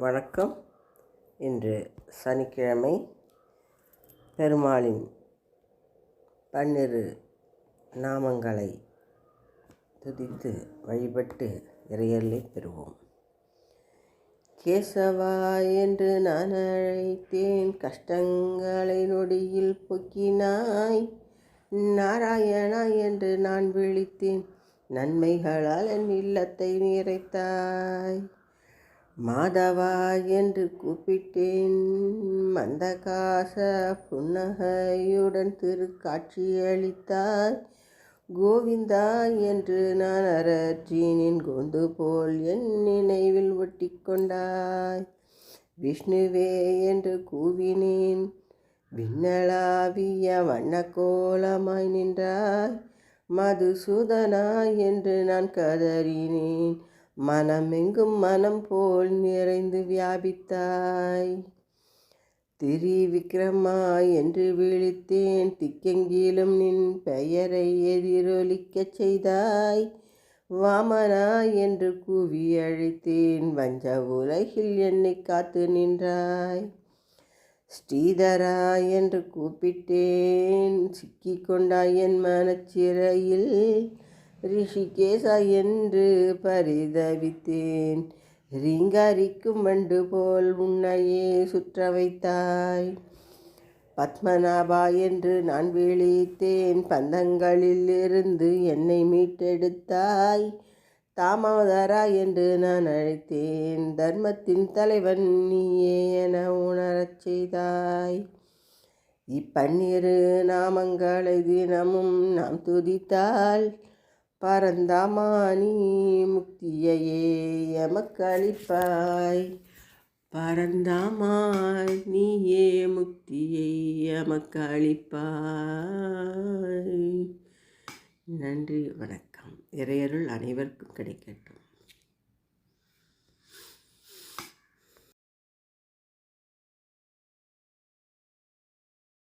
வணக்கம். இன்று சனிக்கிழமை பெருமாளின் பன்னிரு நாமங்களை துதித்து வழிபட்டு இறையர்களை பெறுவோம். கேசவா என்று நான் அழைத்தேன் கஷ்டங்களை நொடியில் பொக்கினாய். நாராயணா என்று நான் விழித்தேன் நன்மைகளால் என் இல்லத்தை நிறைத்தாய். மாதவா என்று கூப்பிட்டேன். மந்தகாச புன்னகையுடன் திருக்காட்சியளித்தாய் கோவிந்தா என்று நான் அரற்றினின் கோந்து போல் என் நினைவில் ஒட்டி கொண்டாய். விஷ்ணுவே என்று கூவினேன். விண்ணளாவிய வண்ணக்கோலமாய் நின்றாய். மதுசூதனா என்று நான் கதறினேன். மனமெங்கும் மனம் போல் நிறைந்து வியாபித்தாய். திரி விக்ரமா என்று விழித்தேன் திக்கெங்கிலும் நின் பெயரை எதிரொலிக்கச் செய்தாய். வாமனா என்று கூவி அழைத்தேன் வஞ்ச உலகில் என்னை காத்து நின்றாய். ஸ்ரீதரா என்று கூப்பிட்டேன் சிக்கிக்கொண்டாய் என் மனச்சிறையில். ரிஷிகேசா என்று பரிதவித்தேன். ரீங்காரிக்கும் வண்டு போல் உன்னையே சுற்ற வைத்தாய் பத்மநாபா என்று நான் விழித்தேன். பந்தங்களிலிருந்து என்னை மீட்டெடுத்தாய். தாமோதரா என்று நான் அழைத்தேன். தர்மத்தின் தலைவன் நீயே என உணரச் செய்தாய். இப்பன்னிரு நாமங்களை தினமும் நாம் துதித்தால் பரந்தாமானி முக்தியையே எமக்களிப்பாய். பரந்தாமாய் நீயே முக்தியை எமக்களிப்பாய். நன்றி வணக்கம். இறையருள் அனைவருக்கும் கிடைக்கட்டும்.